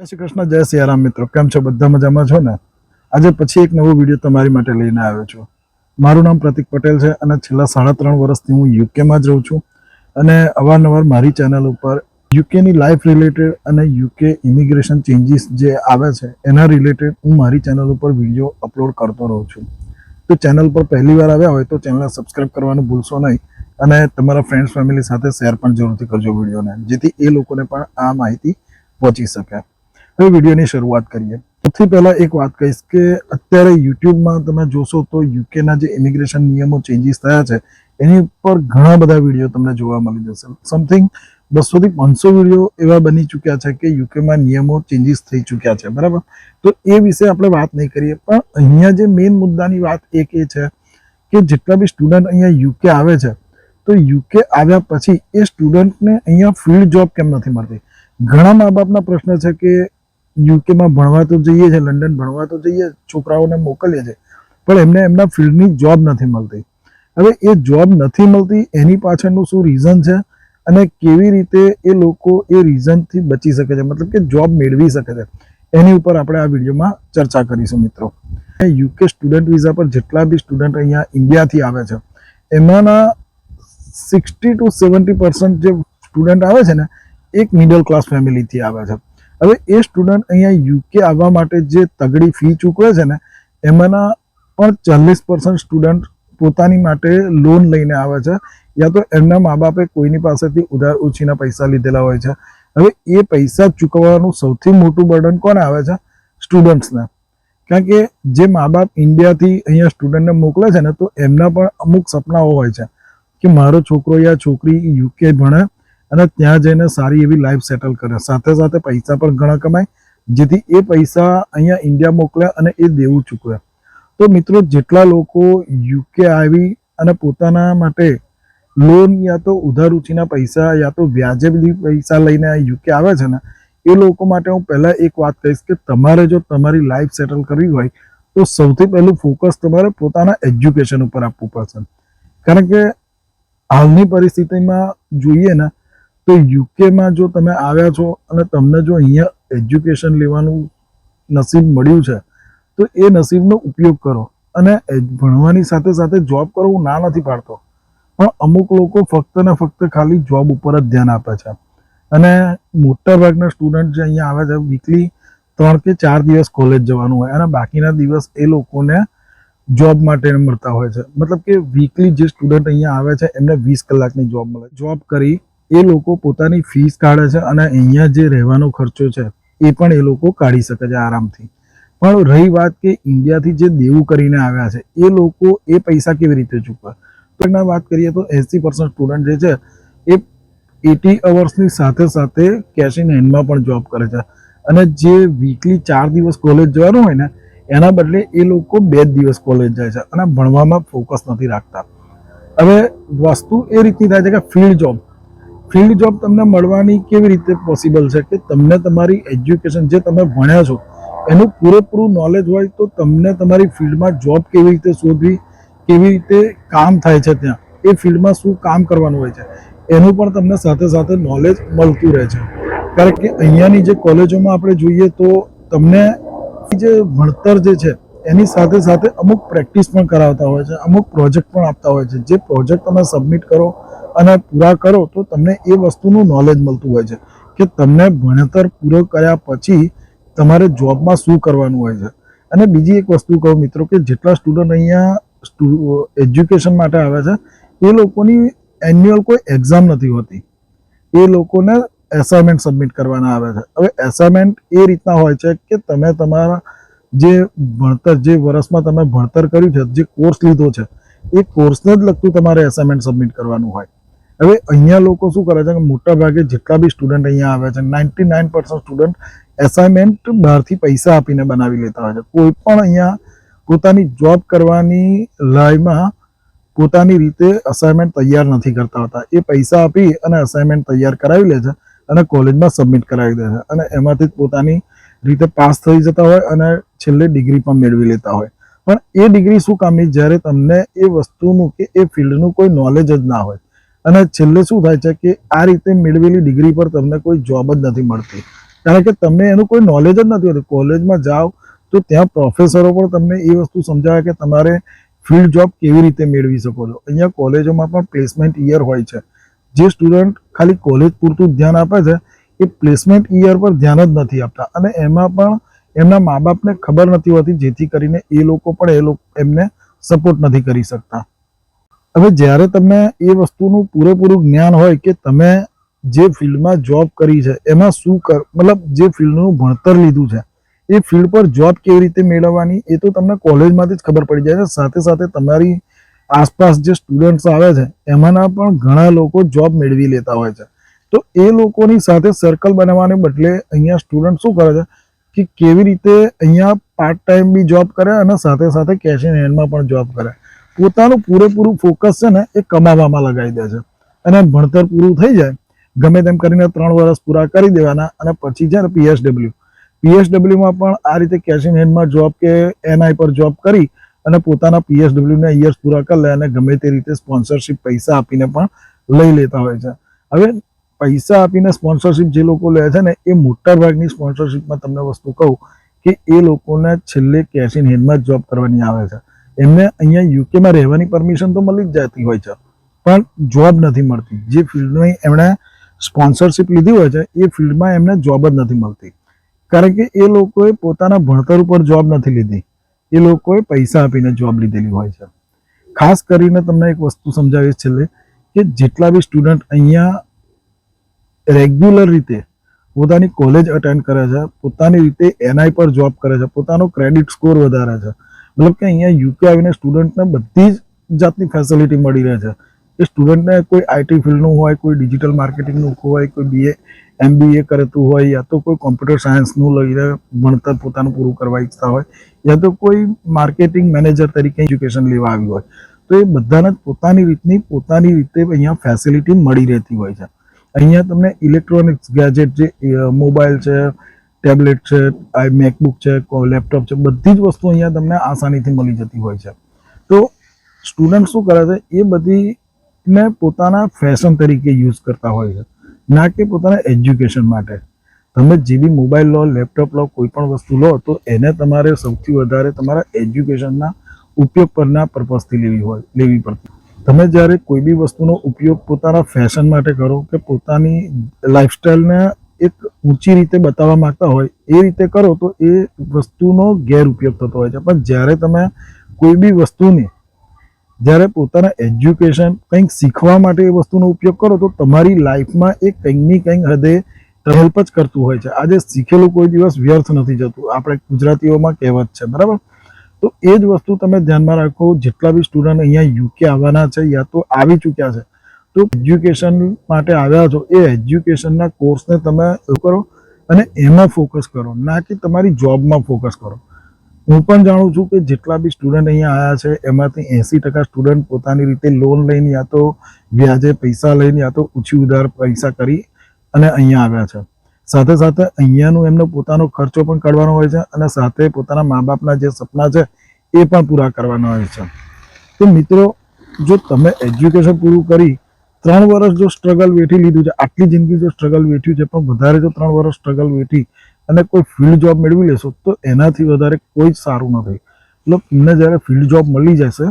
જય શ્રી કૃષ્ણ, જય સિયારામ મિત્રો. કેમ છો? બધા મજામાં છો ને? આજે પછી એક નવો વીડિયો તમારી માટે લઈને આવ્યો છું. મારું નામ પ્રતિક પટેલ છે અને છેલ્લા સાડા ત્રણ વર્ષથી હું યુકેમાં જ રહું છું. અને અવારનવાર મારી ચેનલ ઉપર યુકેની લાઈફ રિલેટેડ અને યુકે ઇમિગ્રેશન ચેન્જીસ જે આવે છે, એના રિલેટેડ હું મારી ચેનલ ઉપર વીડિયો અપલોડ કરતો રહું છું. તો ચેનલ પર પહેલી વાર આવ્યા હોય તો ચેનલને સબસ્ક્રાઇબ કરવાનું ભૂલશો નહીં અને તમારા ફ્રેન્ડ્સ ફેમિલી સાથે શેર પણ જરૂરથી કરજો વિડીયોને, જેથી એ લોકોને પણ આ માહિતી પહોંચી શકે. હવે વિડીયોની શરૂઆત કરીએ. સૌથી પહેલા એક વાત કહીશ કે અત્યારે યુટ્યુબમાં તમે જોશો તો યુકેના જે ઇમિગ્રેશન નિયમો ચેન્જીસ થયા છે, એની ઉપર ઘણા બધા વીડિયો તમને જોવા મળી જશે. સમથિંગ બસોથી પાંચસો વીડિયો એવા બની ચૂક્યા છે કે યુકેમાં નિયમો ચેન્જીસ થઈ ચૂક્યા છે, બરાબર? તો એ વિશે આપણે વાત નહીં કરીએ, પણ અહીંયા જે મેઇન મુદ્દાની વાત એક એ છે કે જેટલા બી સ્ટુડન્ટ અહીંયા યુકે આવે છે, તો યુકે આવ્યા પછી એ સ્ટુડન્ટને અહીંયા ફિલ્ડ જોબ કેમ નથી મળતી? ઘણા મા બાપના પ્રશ્ન છે કે યુકેમાં ભણવા તો જઈએ છે, લંડન ભણવા તો જઈએ, છોકરાઓને મોકલીએ છે. પણ એમને એમના ફિલ્ડની જોબ નથી મળતી. હવે એ જોબ નથી મળતી, એની પાછળનું શું રીઝન છે? અને કેવી રીતે એ લોકો એ રીઝનથી બચી શકે છે? મતલબ કે જોબ મેળવી શકે છે. એની ઉપર આપણે આ વિડીયોમાં ચર્ચા કરીશું મિત્રો. યુકે સ્ટુડન્ટ વિઝા પર જેટલા બી સ્ટુડન્ટ અહીંયા ઇન્ડિયાથી આવે છે, એમાંના સિક્સટી ટુ સેવન્ટી પર્સન્ટ જે સ્ટુડન્ટ આવે છે ને, એક મિડલ ક્લાસ ફેમિલીથી આવે છે. હવે એ સ્ટુડન્ટ અહીંયા યુકે આવવા માટે જે તગડી ફી ચૂકવે છે ને, એમાંના પણ ચાલીસ પર્સન્ટ સ્ટુડન્ટ પોતાની માટે લોન લઈને આવે છે. યા તો એમના મા બાપે કોઈની પાસેથી ઉધાર ઉછીના પૈસા લીધેલા હોય છે. હવે એ પૈસા ચૂકવવાનું સૌથી મોટું બર્ડન કોને આવે છે? સ્ટુડન્ટ્સને કારણ કે જે મા બાપ ઇન્ડિયાથી અહીંયા સ્ટુડન્ટને મોકલે છે ને, તો એમના પણ અમુક સપનાઓ હોય છે કે મારો છોકરો યા છોકરી યુકે ભણે અને ત્યાં જઈને સારી એવી લાઈફ સેટલ કરે. સાથે સાથે પૈસા પણ ઘણા કમાય, જેથી એ પૈસા અહીંયા ઇન્ડિયા મોકલે અને એ દેવું ચૂકવે તો મિત્રો, જેટલા લોકો યુકે આવી અને પોતાના માટે લોન યા તો ઉધાર ઉછીના પૈસા યા તો વ્યાજે બધી પૈસા લઈને યુકે આવે છે ને, એ લોકો માટે હું પહેલાં એક વાત કહીશ કે તમારે જો તમારી લાઈફ સેટલ કરવી હોય, તો સૌથી પહેલું ફોકસ તમારે પોતાના એજ્યુકેશન ઉપર આપવું પડશે. કારણ કે હાલની પરિસ્થિતિમાં જોઈએ ને તો યુકેમાં જો તમે આવ્યા છો અને તમને જો અહીંયા એજ્યુકેશન લેવાનું નસીબ મળ્યું છે, તો એ નસીબનો ઉપયોગ કરો અને ભણવાની સાથે સાથે જોબ કરો હું ના નથી પાડતો. પણ અમુક લોકો ફક્ત ને ફક્ત ખાલી જોબ ઉપર જ ધ્યાન આપે છે. અને મોટાભાગના સ્ટુડન્ટ જે અહીંયા આવે છે વીકલી ત્રણ કે ચાર દિવસ કોલેજ જવાનું હોય અને બાકીના દિવસ એ લોકોને જોબ માટે મળતા હોય છે. મતલબ કે વીકલી જે સ્ટુડન્ટ અહીંયા આવે છે, એમને વીસ કલાકની જોબ મળે. જોબ કરી એ લોકો પોતાની ફીસ કાઢે છે અને અહીંયા જે રહેવાનો ખર્ચો છે, એ પણ એ લોકો કાઢી શકે છે આરામથી. પણ રહી વાત કે ઇન્ડિયાથી જે દેવું કરીને આવ્યા છે, એ લોકો એ પૈસા કેવી રીતે ચૂકવે? તો એના વાત કરીએ તો એંસી પર્સન્ટ સ્ટુડન્ટ જે છે, એ એટી અવર્સની સાથે સાથે કેશ ઇન હેન્ડમાં પણ જોબ કરે છે. અને જે વીકલી ચાર દિવસ કોલેજ જવાનું હોય ને, એના બદલે એ લોકો બે જ દિવસ કોલેજ જાય છે અને ભણવામાં ફોકસ નથી રાખતા. હવે વસ્તુ એ રીતની થાય છે કે ફિલ્ડ જોબ ફિલ્ડ જોબ તમને મળવાની કેવી રીતે પોસિબલ છે કે તમને તમારી એજ્યુકેશન જે તમે ભણ્યા છો, એનું પૂરેપૂરું નોલેજ હોય તો તમને તમારી ફિલ્ડમાં જોબ કેવી રીતે શોધવી, કેવી રીતે કામ થાય છે ત્યાં, એ ફિલ્ડમાં શું કામ કરવાનું હોય છે, એનું પણ તમને સાથે સાથે નોલેજ મળતું રહે છે. કારણ કે અહીંયાની જે કોલેજોમાં આપણે જોઈએ તો તમને જે ભણતર જે છે એની સાથે સાથે અમુક પ્રેક્ટિસ પણ કરાવતા હોય છે, અમુક પ્રોજેક્ટ પણ આપતા હોય છે. જે પ્રોજેક્ટ તમે સબમિટ કરો અને પૂરા કરો તો તમને એ વસ્તુનું નોલેજ મળતું હોય છે કે તમને ભણતર પૂરો કર્યા પછી તમારે જોબમાં શું કરવાનું હોય છે. અને બીજી એક વસ્તુ કહું મિત્રો કે જેટલા સ્ટુડન્ટ અહીંયા એજ્યુકેશન માટે આવે છે, એ લોકોની એન્યુઅલ કોઈ એક્ઝામ નથી હોતી. એ લોકોને એસાઇનમેન્ટ સબમિટ કરવાના આવે છે. હવે એસાઇનમેન્ટ એ રીતના હોય છે કે તમે તમારા જે ભણતર, જે વર્ષમાં તમે ભણતર કર્યું છે, જે કોર્સ લીધો છે, એ કોર્સને જ લગતું તમારે એસાઇનમેન્ટ સબમિટ કરવાનું હોય. હવે અહીંયા લોકો શું કરે છે કે મોટા ભાગે જેટલા બી સ્ટુડન્ટ અહીંયા આવે છે ninety nine percent student assignment બહારથી પૈસા આપીને બનાવી લેતા હોય છે. કોઈ પણ અહીંયા પોતાની જોબ કરવાની લાઈમાં પોતાની રીતે અસાઇનમેન્ટ તૈયાર નથી કરતા હોતા. એ પૈસા આપી અને અસાઇનમેન્ટ તૈયાર કરાવી લે છે અને કોલેજમાં સબમિટ કરાવી દે છે. અને એમાંથી પોતાની રીતે પાસ થઈ જતા હોય અને છેલ્લે ડિગ્રી પણ મેળવી લેતા હોય. પણ એ ડિગ્રી શું કામની? જ્યારે તમને એ વસ્તુનું કે એ ફિલ્ડનું કોઈ નોલેજ જ ના હોય. અને છેલ્લે શું થાય છે કે આ રીતે મેળવેલી ડિગ્રી પર તમને કોઈ જોબ જ નથી મળતી. કારણ કે તમને એનું કોઈ નોલેજ જ નથી હોતું. કોલેજમાં જાઓ તો ત્યાં પ્રોફેસરો પણ તમને એ વસ્તુ સમજાવે કે તમારે ફિલ્ડ જોબ કેવી રીતે મેળવી શકો છો. અહીંયા કોલેજોમાં પણ પ્લેસમેન્ટ યર હોય છે. જે સ્ટુડન્ટ ખાલી કોલેજ પૂરતું ધ્યાન આપે છે એ પ્લેસમેન્ટ ઇયર પર ધ્યાન જ નથી આપતા. અને એમાં પણ એમના મા બાપને ખબર નથી હોતી, જેથી કરીને એ લોકો પણ એ લોકો, એમને સપોર્ટ નથી કરી શકતા. હવે જ્યારે તમને એ વસ્તુનું પૂરેપૂરું જ્ઞાન હોય કે તમે જે ફિલ્ડમાં જોબ કરી છે, એમાં શું કર, મતલબ જે ફિલ્ડનું ભણતર લીધું છે, એ ફિલ્ડ પર જોબ કેવી રીતે મેળવવાની, એ તો તમને કોલેજમાંથી જ ખબર પડી જાય છે. સાથે સાથે તમારી આસપાસ જે સ્ટુડન્ટ્સ આવે છે, એમાંના પણ ઘણા લોકો જોબ મેળવી લેતા હોય છે. તો એ લોકોની સાથે સર્કલ બનાવવાને બદલે અહીંયા સ્ટુડન્ટ શું કરે છે? કે કેવી રીતે અહીંયા પાર્ટ ટાઈમ બી જોબ કરે અને સાથે સાથે કેશ ઇન હેન્ડમાં પણ જોબ કરે. પોતાનું પૂરેપૂરું ફોકસ છે ને એ કમાવામાં લગાવી દે છે. અને ભણતર પૂરું થઈ જાય, ગમે તેમ કરીને ત્રણ વર્ષ પૂરા કરી દેવાના અને પછી છે ને પીએસડબલ્યુ પીએસડબલ્યુમાં પણ આ રીતે કેશ ઇન હેન્ડમાં જોબ કે એનઆઈ પર જોબ કરી અને પોતાના પીએસડબલ્યુના યર્સ પૂરા કરી લે અને ગમે તે રીતે સ્પોન્સરશિપ પૈસા આપીને પણ લઈ લેતા હોય છે. હવે પૈસા આપીને સ્પોન્સરશિપ જે લોકો લે છે ને, એ મોટા ભાગની સ્પોન્સરશિપમાં તમને વસ્તુ કહું કે એ લોકોને છેલ્લે કેશ ઇન હેન્ડમાં જોબ કરવાની આવે છે. એમને અહીંયા યુકેમાં રહેવાની પરમિશન તો મળી જ જતી હોય છે, પણ જોબ નથી મળતી. જે ફિલ્ડની એમણે સ્પોન્સરશિપ લીધી હોય છે, એ ફિલ્ડમાં એમને જોબ જ નથી મળતી. કારણ કે એ લોકોએ પોતાના ભણતર ઉપર જોબ નથી લીધી. એ લોકોએ પૈસા આપીને જોબ લીધેલી હોય છે. ખાસ કરીને તમને એક વસ્તુ સમજાવીશ છેલ્લે કે જેટલા બી સ્ટુડન્ટ અહીંયા રેગ્યુલર રીતે પોતાની કોલેજ અટેન્ડ કરે છે, પોતાની રીતે એનઆઈ પર જોબ કરે છે, પોતાનો ક્રેડિટ સ્કોર વધારે છે. મતલબ કે અહીંયા યુકે આવીને સ્ટુડન્ટને બધી જ જાતની ફેસિલિટી મળી રહે છે. એ સ્ટુડન્ટને કોઈ આઈટી ફિલ્ડનું હોય, કોઈ ડિજિટલ માર્કેટિંગનું હોય, કોઈ બીએ એમબીએ કરતું હોય, યા તો કોઈ કોમ્પ્યુટર સાયન્સનું લઈને ભણતર પોતાનું પૂરું કરવા ઈચ્છતા હોય, યા તો કોઈ માર્કેટિંગ મેનેજર તરીકે એજ્યુકેશન લેવા આવ્યું હોય. તો એ બધાને પોતાની રીતની, પોતાની રીતે અહીંયા ફેસિલિટી મળી રહેતી હોય છે. અહીંયા તમને ઇલેક્ટ્રોનિક્સ ગેજેટ જે મોબાઈલ છે ટેબ્લેટ છે, આ મેકબુક છે લેપટોપ છે, બધી જ વસ્તુ અહીંયા તમને આસાનીથી મળી જતી હોય છે. તો સ્ટુડન્ટ શું કરે છે? એ બધીને પોતાના ફેશન તરીકે યુઝ કરતા હોય છે. ના કે પોતાના એજ્યુકેશન માટે. તમે જે બી મોબાઈલ લો લેપટોપ લો, કોઈ પણ વસ્તુ લો, તો એને તમારે સૌથી વધારે તમારા એજ્યુકેશનના ઉપયોગ પરના પર્પઝથી લેવી હોય, લેવી પડતી. તમે જ્યારે કોઈ બી વસ્તુનો ઉપયોગ પોતાના ફેશન માટે કરો કે પોતાની લાઈફસ્ટાઈલને એક ઊંચી રીતે બતાવવા માંગતા હોય, એ રીતે કરો તો એ વસ્તુનો ગેરઉપયોગ થતો હોય છે. પણ જ્યારે તમે કોઈ બી વસ્તુની, જ્યારે પોતાના એજ્યુકેશન કંઈક શીખવા માટે એ વસ્તુનો ઉપયોગ કરો તો તમારી લાઈફમાં એ કંઈકની કંઈક હદે હેલ્પ જ કરતું હોય છે. આજે શીખેલું કોઈ દિવસ વ્યર્થ નથી જતું. આપણે ગુજરાતીઓમાં કહેવત છે, બરાબર? તો એ જ વસ્તુ તમે ધ્યાનમાં રાખો, જેટલા બી સ્ટુડન્ટ અહીંયા યુકે આવવાના છે યા તો આવી ચૂક્યા છે. તો એજ્યુકેશન માટે આવ્યા છો એ એજ્યુકેશનના કોર્સને તમે કરો અને એમાં ફોકસ કરો, ના કે તમારી જોબમાં ફોકસ કરો. હું પણ જાણું છું કે જેટલા બી સ્ટુડન્ટ અહીંયા આવ્યા છે, એમાંથી એંસી ટકા સ્ટુડન્ટ પોતાની રીતે લોન લઈને યા તો વ્યાજે પૈસા લઈને યા તો ઓછી ઉધાર પૈસા કરી અને અહીંયા આવ્યા છે. સાથે સાથે અહીંયાનું એમનો પોતાનો ખર્ચો પણ કાઢવાનો હોય છે અને સાથે પોતાના મા બાપના જે સપના છે એ પણ પૂરા કરવાના હોય છે. તો મિત્રો, જો તમે એજ્યુકેશન પૂરું કરી ત્રણ વર્ષ જો સ્ટ્રગલ વેઠી લીધું છે, આટલી જિંદગી જો સ્ટ્રગલ વેઠ્યું છે, પણ વધારે જો ત્રણ વર્ષ સ્ટ્રગલ વેઠી અને કોઈ ફિલ્ડ જોબ મેળવી લેશો, તો એનાથી વધારે કોઈ જ સારું નથી એટલે તમને જ્યારે ફિલ્ડ જોબ મળી જશે,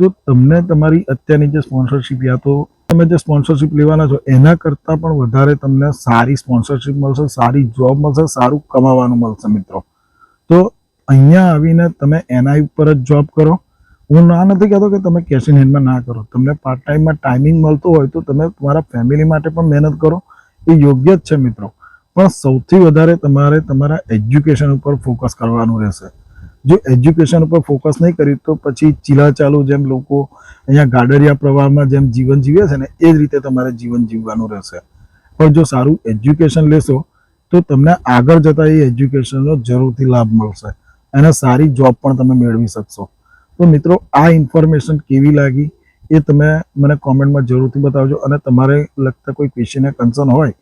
તો તમને તમારી અત્યારની જે સ્પોન્સરશિપ યા તો તમે જે સ્પોન્સરશિપ લેવાના છો, એના કરતાં પણ વધારે તમને સારી સ્પોન્સરશિપ મળશે, સારી જોબ મળશે, સારું કમાવાનું મળશે મિત્રો. તો અહીંયા આવીને તમે એનઆઈ ઉપર જ જોબ કરો. હું ના નથી કહેતો કે તમે કેશ ઇન હેન્ડમાં ના કરો. તમને પાર્ટ ટાઈમમાં ટાઈમિંગ મળતો હોય તો તમે તમારા ફેમિલી માટે પણ મહેનત કરો. એ યોગ્ય જ છે મિત્રો. પણ સૌથી વધારે તમારે તમારા એજ્યુકેશન ઉપર ફોકસ કરવાનું રહેશે. જો એજ્યુકેશન ઉપર ફોકસ નહીં કરી તો પછી ચીલા ચાલુ જેમ લોકો અહીંયા ગાડરિયા પ્રવાહમાં જેમ જીવન જીવે છે ને, એ જ રીતે તમારે જીવન જીવવાનું રહેશે. પણ જો સારું એજ્યુકેશન લેશો, તો તમને આગળ જતાં એ એજ્યુકેશનનો જરૂરથી લાભ મળશે અને સારી જોબ પણ તમે મેળવી શકશો. તો મિત્રો, આ ઇન્ફોર્મેશન કેવી લાગી એ તમે મને કોમેન્ટમાં જરૂરથી બતાવજો અને તમારે લગતા કોઈ ક્વેશ્ચન કન્સર્ન હોય,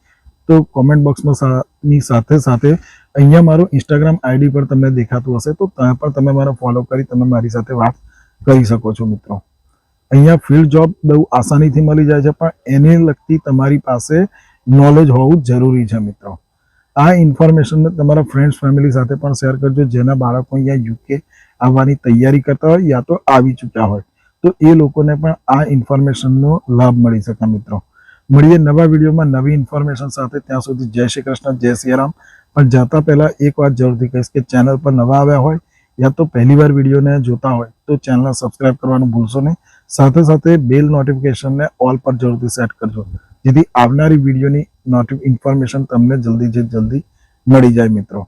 તો કોમેન્ટ બોક્સમાં ની સાથે સાથે અહીંયા મારું ઇન્સ્ટાગ્રામ આઈડી પર તમને દેખાતું હશે, તો ત્યાં પણ તમે મારો ફોલો કરી તમે મારી સાથે વાત કરી શકો છો મિત્રો. અહીંયા ફિલ્ડ જોબ બહુ આસાનીથી મળી જાય છે, પણ એને લગતી તમારી પાસે નોલેજ હોવું જરૂરી છે મિત્રો. આ ઇન્ફોર્મેશનને તમારા ફ્રેન્ડ્સ ફેમિલી સાથે પણ શેર કરજો, જેના બાળકો અહીંયા યુકે આવવાની તૈયારી કરતા હોય યા તો આવી ચૂક્યા હોય. તો એ લોકોને પણ આ ઇન્ફોર્મેશનનો લાભ મળી શકે મિત્રો. મળીએ નવા વિડીયોમાં નવી ઇન્ફોર્મેશન સાથે, ત્યાં સુધી જય શ્રી કૃષ્ણ, જય શ્રી રામ. પણ જતા પહેલા એક વાત જરૂરથી કહીશ કે ચેનલ પર નવા આવ્યા હોય યા તો પહેલી વાર વિડીયોને જોતા હોય તો ચેનલ સબસ્ક્રાઇબ કરવાનું ભૂલશો નહીં. સાથે સાથે બેલ નોટિફિકેશનને ઓલ પર જરૂરથી સેટ કરજો. જેથી આવનારી વિડીયોની નોટિફ ઇન્ફોર્મેશન તમને જલ્દી જે જલ્દી મળી જાય મિત્રો.